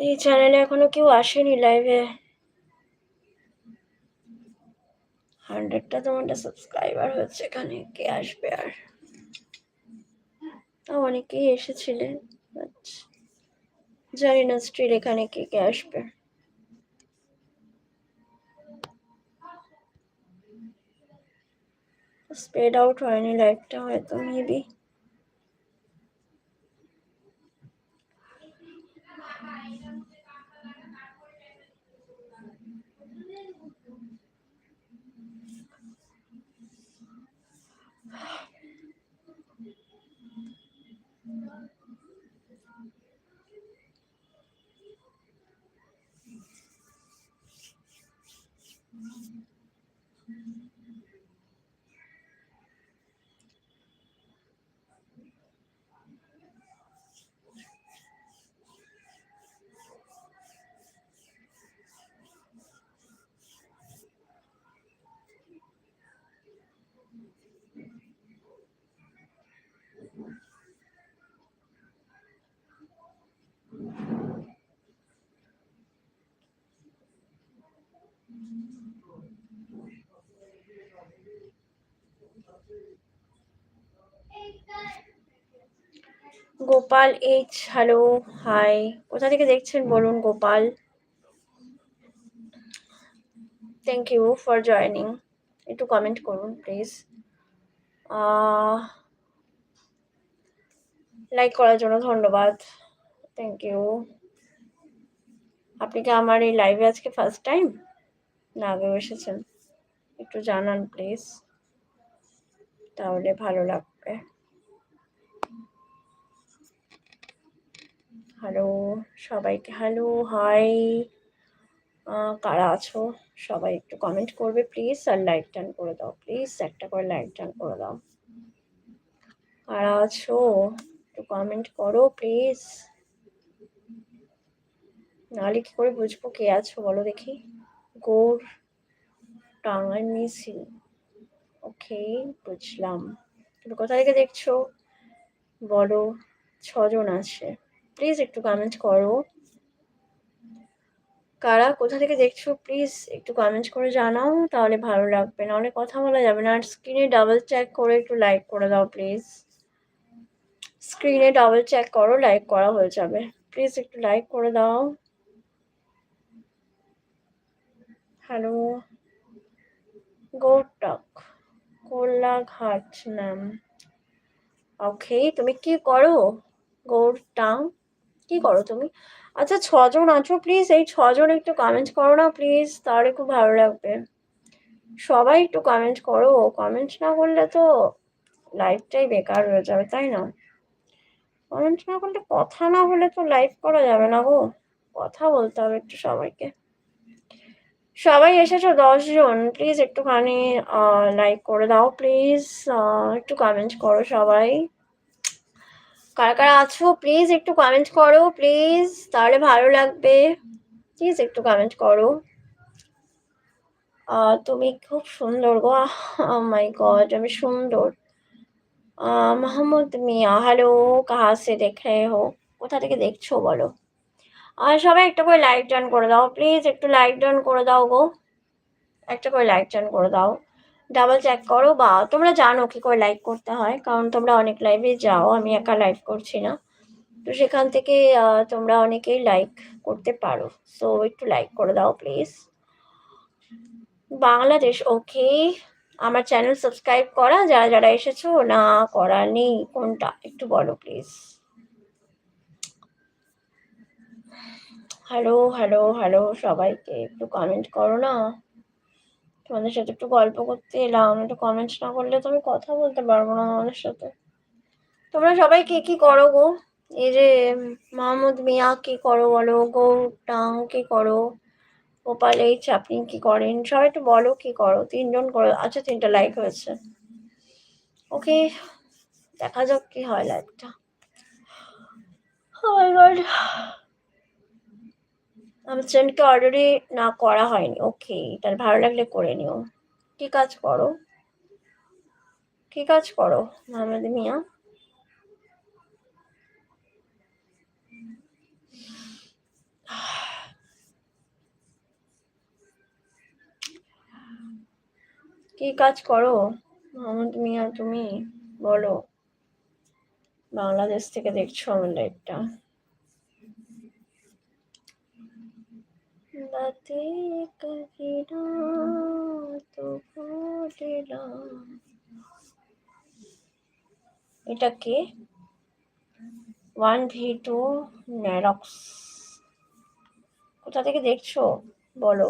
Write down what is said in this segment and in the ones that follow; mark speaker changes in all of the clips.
Speaker 1: এই চ্যানেলে এখনও কেউ আসেনি লাইভে হান্ড্রেডটা তোমারটা সাবস্ক্রাইবার হচ্ছে, এখানে কে আসবে আর? অনেকেই এসেছিলেন জানি না স্টিল এখানে কে কে আসবে। স্পেড আউট হয়নি লাইফটা হয়তো maybe Gopal H hello hi কোথা থেকে দেখছেন বলুন, Gopal? Thank you for joining একটু কমেন্ট করুন প্লিজ লাইক করার জন্য ধন্যবাদ। থ্যাংক ইউ আপনি কি আমার এই লাইভে আজকে ফার্স্ট টাইম না এসেছেন একটু জানান প্লিজ তাহলে ভালো লাগবে। হ্যালো সবাইকে হ্যালো হাই কারা আছো? সবাই একটু কমেন্ট করবে প্লিজ আর লাইক টান করে দাও প্লিজ একটা করে লাইক টান করে দাও। কারা আছো? একটু কমেন্ট করো প্লিজ নাহলে কি করে বুঝব কে আছো বলো দেখি। গোর টাঙ্গাই মিছিল। ওকে, বুঝলাম। তুমি কোথা থেকে দেখছ? বলো, ছজন আছে। প্লিজ একটু কমেন্ট করো। কারা কোথা থেকে দেখছ? প্লিজ একটু কমেন্ট করে জানাও, তাহলে ভালো লাগবে। নাহলে কথা বলা যাবে না। আর স্ক্রিনে ডাবল চেক করে একটু লাইক করে দাও প্লিজ স্ক্রিনে ডাবল চেক করো লাইক করা হয়ে যাবে। প্লিজ একটু লাইক করে দাও। হ্যালো গোটক, কোলাঘাট নাম ওকে, তুমি কি করো? গৌরটাং কি করো তুমি? আচ্ছা ছজন আছো প্লিজ এই ছজন একটু কমেন্ট করো না প্লিজ তাহলে খুব ভালো লাগবে। সবাই একটু কমেন্ট করো কমেন্ট না করলে তো লাইফটাই বেকার হয়ে যাবে, তাই না? কমেন্ট না করলে কথা না হলে তো লাইভ করা যাবে না গো। কথা বলতে হবে একটু সবাইকে। সবাই এসেছ, দশজন। প্লিজ একটুখানি লাইক করে দাও প্লিজ একটু কমেন্ট করো সবাই। কারা কারা আছো প্লিজ একটু কমেন্ট করো প্লিজ তাহলে ভালো লাগবে। প্লিজ একটু কমেন্ট করো। তুমি খুব সুন্দর গো মাই গড আমি সুন্দর। মোহাম্মদ মিয়া হ্যালো কাহা সে দেখ হো কোথা থেকে দেখছ বলো? আর সবাই একটা করে লাইক ডান করে দাও। প্লিজ একটু লাইক ডান করে দাও গো। একটা করে লাইক ডান করে দাও। ডাবল চেক করো বা তোমরা জানো কি করে লাইক করতে হয়, কারণ তোমরা অনেক লাইভে যাও, আমি একা লাইভ করছি না। তো সেখান থেকে তোমরা অনেকেই লাইক করতে পারো। সো একটু লাইক করে দাও প্লিজ বাংলাদেশ ওকে আমার চ্যানেল সাবস্ক্রাইব করা, যারা যারা এসেছ, না করা নেই, কোনটা? একটু বলো প্লিজ হ্যালো হ্যালো হ্যালো সবাইকে একটু কমেন্ট করো না। তোমাদের সাথে একটু গল্প করতে এলাম, একটু কমেন্টস না করলে তো আমি কথা বলতে পারব না তোমাদের সাথে। তোমরা সবাই কে কি করো গো? এই যে মাহমুদ মিয়া কি করো বলো গো টাং কি করো, গোপাল এইচ আপনি কি করেন? সবাই একটু বলো কি করো, তিনজন করো আচ্ছা তিনটা লাইক হয়েছে। ওকে দেখা যাক কি হয় লাইকটা Oh my god. আমার অলরেডি না করা হয়নি। ওকে তার ভালো লাগলে করে নিও। কি কাজ করো? কি কাজ করো, মোহাম্মদ মিয়া? কি কাজ করো, মোহাম্মদ মিয়া, তুমি? বলো। বাংলাদেশ থেকে দেখছ আমার লাইভটা রাতে কহিনা তো এটা কে ওয়ান ভি টু ন্যারক্স কোথা থেকে দেখছ বলো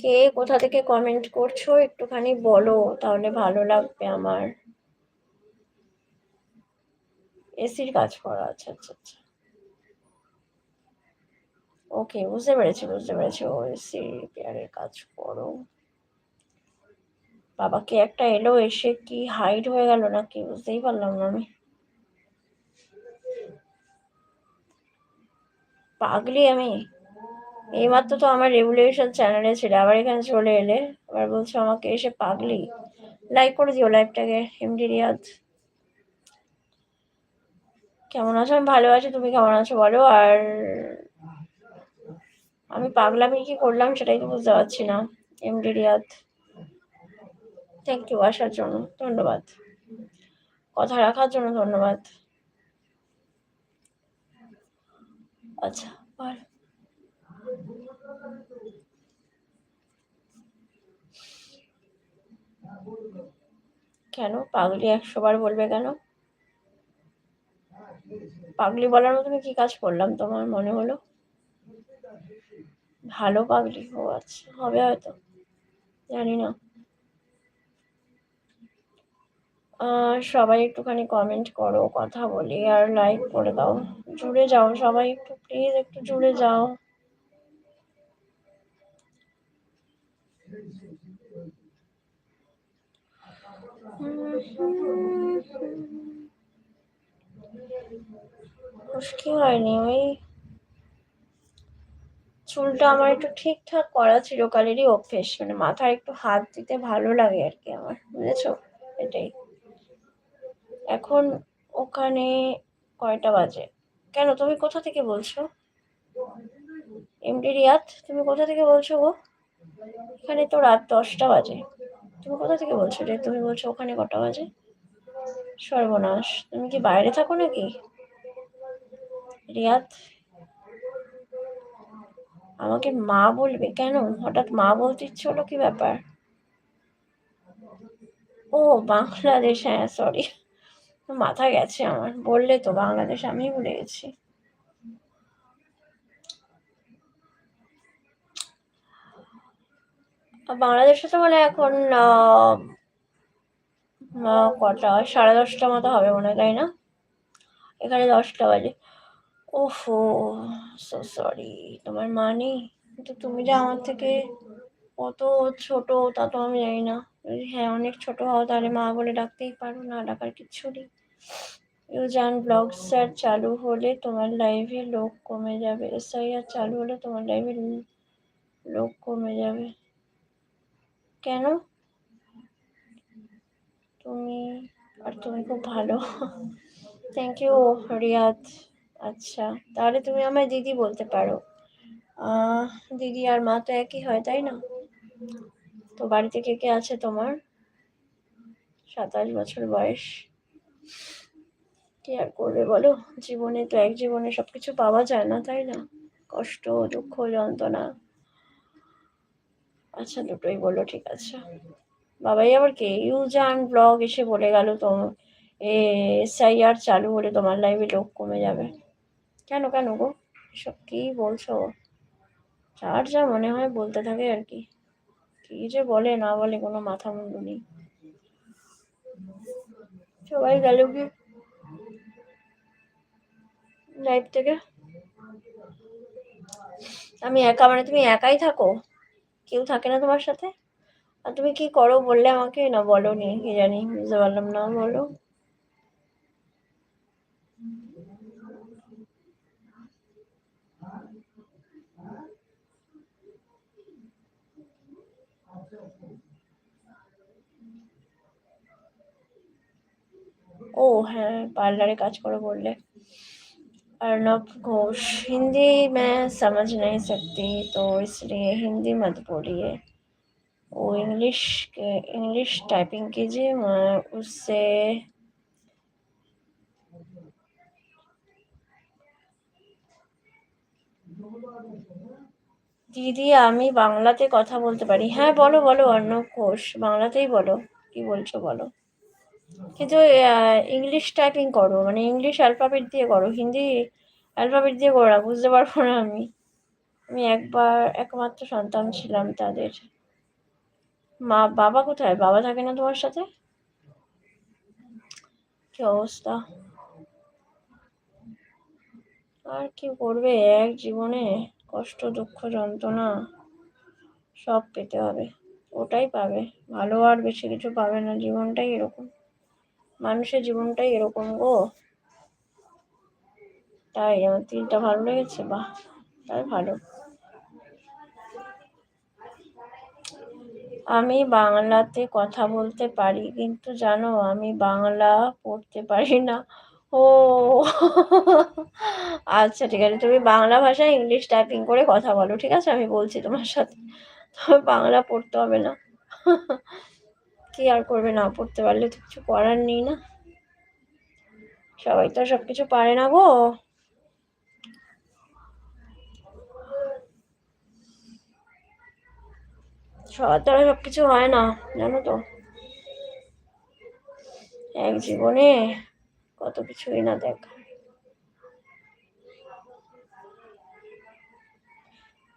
Speaker 1: কে কোথা থেকে কমেন্ট করছ, একটুখানি বলো, তাহলে ভালো লাগবে আমার। এসির কাজ করা আচ্ছা আচ্ছা আচ্ছা। ওকে বুঝতে পেরেছি বুঝতে পেরেছি। ও এসি রিপেয়ারের কাজ করো। বাবাকে একটা এলো, এসে কি হাইট হয়ে গেল নাকি? বুঝতেই পারলাম না আমি। পাগলি আমি। এইমাত্র তো আমার রেগুলেশন চ্যানেলে ছিল, আবার এখানে চলে এলে। আবার বলছো আমাকে এসে পাগলি। লাইক করে দিও লাইভটাকে এমডি রিয়াদ কেমন আছো? আমি ভালো আছি, তুমি কেমন আছো বলো? আর আমি পাগলামি কি করলাম সেটাই তো বুঝতে পারছি না এমডি রিয়াদ। থ্যাংক ইউ আসার জন্য, ধন্যবাদ। কথা রাখার জন্য ধন্যবাদ। আচ্ছা কেন পাগলি একশো বার বলবে কেন? পাগলি বলার মতো আমি কি কাজ করলাম? তোমার মনে হলো? ভালো পাগলি ও আচ্ছা হবে হয়তো। জানি না সবাই একটুখানি কমেন্ট করো, কথা বলি আর লাইক করে দাও। জুড়ে যাও সবাই একটু প্লিজ একটু জুড়ে যাও। খুশকি হয়নি, ওই চুলটা আমার একটু ঠিকঠাক করা চিরকালেরই অভ্যেস মানে মাথায় একটু হাত দিতে ভালো লাগে আর কি আমার, বুঝেছ? এটাই। এখন ওখানে কয়টা বাজে? কেন, তুমি কোথা থেকে বলছো? এমডি রিয়াদ, তুমি কোথা থেকে বলছো গো? এখানে তো রাত দশটা বাজে। তুমি কোথা থেকে বলছো যে তুমি বলছো ওখানে কটা বাজে? সর্বনাশ, তুমি কি বাইরে থাকো নাকি? রিয়াদ? আমাকে মা বলবে? কেন? হঠাৎ মা বলতে ইচ্ছে হলো কি ব্যাপার? ও, বাংলাদেশ হ্যাঁ সরি মাথা গেছে আমার। বললে তো, বাংলাদেশ আমি ভুলে গেছি। বাংলাদেশে তো মানে এখন কটা? সাড়ে দশটা মতো হবে মনে হয়, তাই না? এখানে দশটা বাজে। ওফো সো সরি তোমার মা নেই কিন্তু তুমি যে আমার থেকে কত ছোট, তা তো আমি জানি না। যদি হ্যাঁ অনেক ছোট হও, তাহলে মা বলে ডাকতেই পারো, না ডাকার কিচ্ছু নেই। ইউজান, ব্লগ স্যার, চালু হলে তোমার লাইভে লোক কমে যাবে। এসআইআর চালু হলে তোমার লাইভে লোক কমে যাবে। কেন? তুমি, আর তুমি খুব ভালো। Thank you Riyad. আচ্ছা তাহলে তুমি আমায় দিদি বলতে পারো। দিদি আর মা তো একই হয়, তাই না? তো বাড়িতে কে কে আছে তোমার? সাতাশ বছর বয়স। কি আর করবে বলো? জীবনে তো এক জীবনে সব কিছু পাওয়া যায় না, তাই না? কষ্ট, দুঃখ, যন্ত্রণা। আচ্ছা দুটোই বলো, ঠিক আছে। বাবাই আবার কে? ইউজান ব্লগ এসে বলে গেল তো এসআইআর চালু হলে তোমার লাইভে লোক কমে যাবে। কেন কেন গো? এসব কি বলছো? যার যা মনে হয় বলতে থাকে আর কি। কি যে বলে না বলে কোনো মাথা মুন্ডু নেই। সবাই গেল কি? লাইফ থেকে? আমি একা মানে তুমি একাই থাকো? কেউ থাকে না তোমার সাথে? আর তুমি কি করো বললে আমাকে? না বলো নি কি জানি, বুঝতে পারলাম না, বলো। হ্যাঁ पार्लरे কাজ করে বললে अर्नब घोष हिंदी मैं समझ नहीं सकती तो इसलिए हिंदी मत बोलिए वो इंग्लिश के इंग्लिश टाइपिंग कीजिए मैं उससे দিদি আমি বাংলাতে কথা বলতে পারি হ্যাঁ বলো বলো অর্ণব ঘোষ বাংলাতেই বলো কি বলছো বলো কিন্তু ইংলিশ টাইপিং করো মানে ইংলিশ অ্যালফাবেট দিয়ে করো হিন্দি অ্যালফাবেট দিয়ে করো বুঝতে পারব না আমি। আমি একবার একমাত্র সন্তান ছিলাম তাদের। মা, বাবা কোথায়? বাবা থাকে না তোমার সাথে? কি অবস্থা? আর কি করবে? এক জীবনে কষ্ট, দুঃখ, যন্ত্রণা সব পেতে হবে। ওটাই পাবে। ভালো আর বেশি কিছু পাবে না, জীবনটাই এরকম। মানুষের জীবনটাই এরকম গো। তাই আমার তিনটা ভালো লেগেছে, বাহ, তাই ভালো। আমি বাংলাতে কথা বলতে পারি, কিন্তু জানো আমি বাংলা পড়তে পারি না। ও আচ্ছা ঠিক আছে, তুমি বাংলা ভাষায় ইংলিশ টাইপিং করে কথা বলো, ঠিক আছে? আমি বলছি তোমার সাথে। তবে বাংলা পড়তে হবে না। কি আর করবে না পড়তে পারলে তো কিছু করার নেই না। সবাই তো সব কিছু পারে না গো। সবার দ্বারা সব কিছু হয় না, জানো তো। এক জীবনে কত কিছুই না দেখ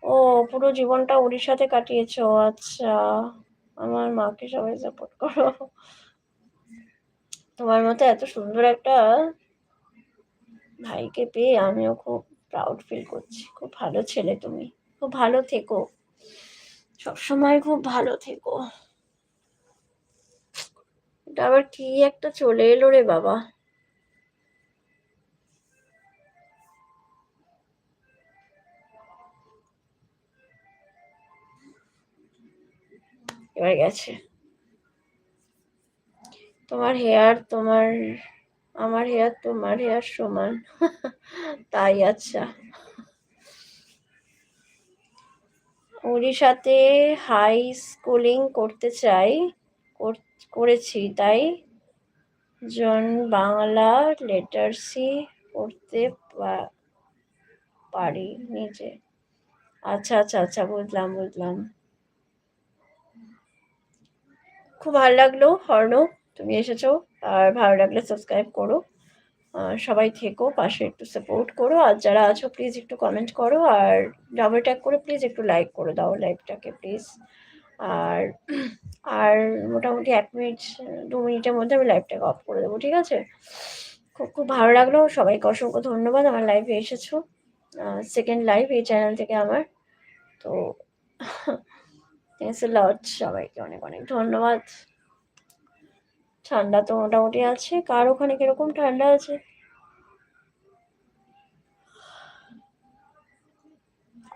Speaker 1: ও, পুরো জীবনটা উড়িষ্যাতে কাটিয়েছ আচ্ছা। আমার মাকে সবাই সাপোর্ট করো। তোমার মতো এত সুন্দর একটা ভাইকে পেয়ে আমিও খুব প্রাউড ফিল করছি। খুব ভালো ছেলে তুমি। খুব ভালো থেকো। সবসময় খুব ভালো থেকো। এটা আবার কি একটা চলে এলো রে বাবা। এবার গেছে। তোমার হেয়ার তোমার, আমার হেয়ার তোমার হেয়ার সমান। তাই আচ্ছা। উড়িষ্যাতে হাই স্কুলিং করতে চাই করেছি, তাই। জন বাংলা লেটারসি পড়তে পারি নিজে। আচ্ছা আচ্ছা আচ্ছা বুঝলাম বুঝলাম। খুব ভালো লাগল, হর্ণ, তুমি এসেছ, আর ভালো লাগলে সাবস্ক্রাইব করো। সবাই থেকো, পাশে একটু সাপোর্ট করো, আর যারা আছো প্লিজ একটু কমেন্ট করো, আর ডাবল ট্যাগ করে প্লিজ একটু লাইক করে দাও লাইভটাকে প্লিজ আর আর মোটামুটি এক মিনিট দু মিনিটের মধ্যে আমি লাইভটাকে অফ করে দেবো, ঠিক আছে? খুব খুব ভালো লাগল, সবাইকে অসংখ্য ধন্যবাদ, আমার লাইভে এসেছ। সেকেন্ড লাইভ এই চ্যানেল থেকে আমার, তো থ্যাংকস লট সবাইকে, অনেক অনেক ধন্যবাদ। ঠান্ডা তো মোটামুটি আছে, কার ওখানে কীরকম ঠান্ডা আছে?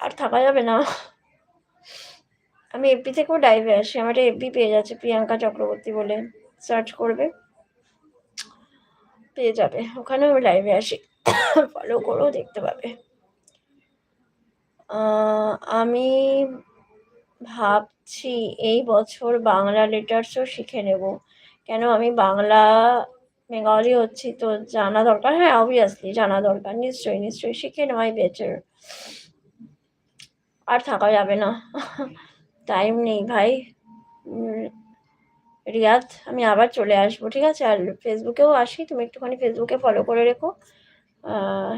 Speaker 1: আর থাকা যাবে না। আমি এফবি থেকেও ডাইভে আসি, আমার এফবি পেয়ে যাচ্ছে, প্রিয়াঙ্কা চক্রবর্তী বলে সার্চ করবে। পেয়ে যাবে ওখানে আমি লাইভে আসি। ফলো করেও দেখতে পাবে। আমি ভাবছি এই বছর বাংলা লেটার্সও শিখে নেব। কেন? আমি বাংলা বেঙ্গলি হচ্ছি তো জানা দরকার? হ্যাঁ অবভিয়াসলি জানা দরকার। নিশ্চয়ই নিশ্চয়ই। শিখে নেওয়াই বেটার আর থাকা যাবে না। টাইম নেই ভাই। রিয়াদ, আমি আবার চলে আসব, ঠিক আছে? আর ফেসবুকেও আসি। তুমি একটুখানি ফেসবুকে ফলো করে রেখো।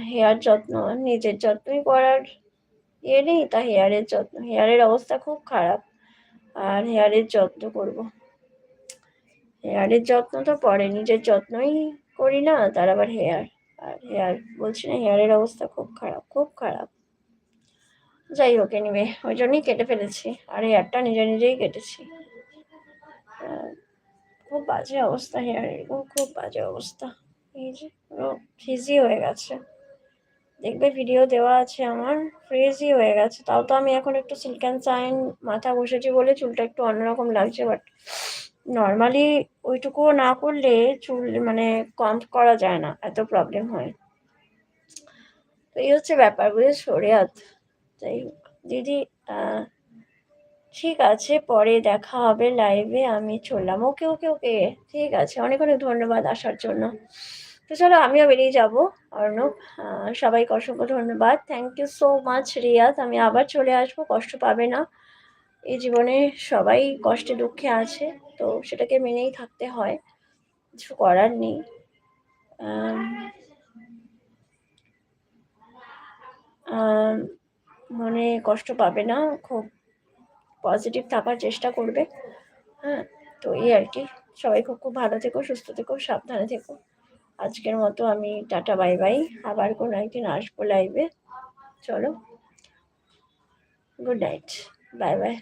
Speaker 1: হেয়ার যত্ন, নিজের যত্নই করার ইয়ে নেই তা হেয়ারের যত্ন হেয়ারের অবস্থা খুব খারাপ। আর হেয়ারের যত্ন করব। হেয়ারের যত্ন তো পরে, নিজের যত্নই করি না, তার আবার হেয়ার আর হেয়ার বলছি না হেয়ারের অবস্থা খুব খারাপ খুব খারাপ। যাই হোক নিবে ওই জন্যই কেটে ফেলেছি। আর হেয়ারটা নিজে নিজেই কেটেছি। খুব বাজে অবস্থা হেয়ারের খুব বাজে অবস্থা। এই যে, পুরো ফিজি হয়ে গেছে। দেখবে ভিডিও দেওয়া আছে আমার। ফ্রেজি হয়ে গেছে। তাও তো আমি এখন একটু সিল্ক অ্যান্ড সাইন মাথা বসেছি বলে চুলটা একটু অন্যরকম লাগছে বাট নর্মালি ওইটুকুও না করলে চুল মানে কম করা যায় না, এত প্রবলেম হয়। তো এই হচ্ছে ব্যাপার বুঝেছ রেয়াত যাই হোক, দিদি ঠিক আছে, পরে দেখা হবে লাইভে আমি চললাম। ওকে ওকে ওকে ঠিক আছে। অনেক অনেক ধন্যবাদ আসার জন্য। তো চলো আমিও বেরিয়ে যাব, অর্ণব সবাইকে অসংখ্য ধন্যবাদ। Thank you so much Riaz. আমি আবার চলে আসব, কষ্ট পাবে না। এই জীবনে সবাই কষ্টে দুঃখে আছে, তো সেটাকে মেনেই থাকতে হয়। কিছু করার নেই। মনে কষ্ট পাবে না, খুব পজিটিভ থাকার চেষ্টা করবে। হ্যাঁ তো এই আর কি। সবাই খুব খুব ভালো থেকো, সুস্থ থেকো, সাবধানে থেকো। আজকের মতো আমি টাটা, বাই বাই। আবার কোনো একদিন আসব লাইভে চলো। Good night bye bye.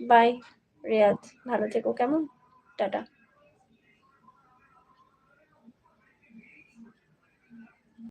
Speaker 1: Bye, Riyad. ভালো থেকো, কেমন? টাটা।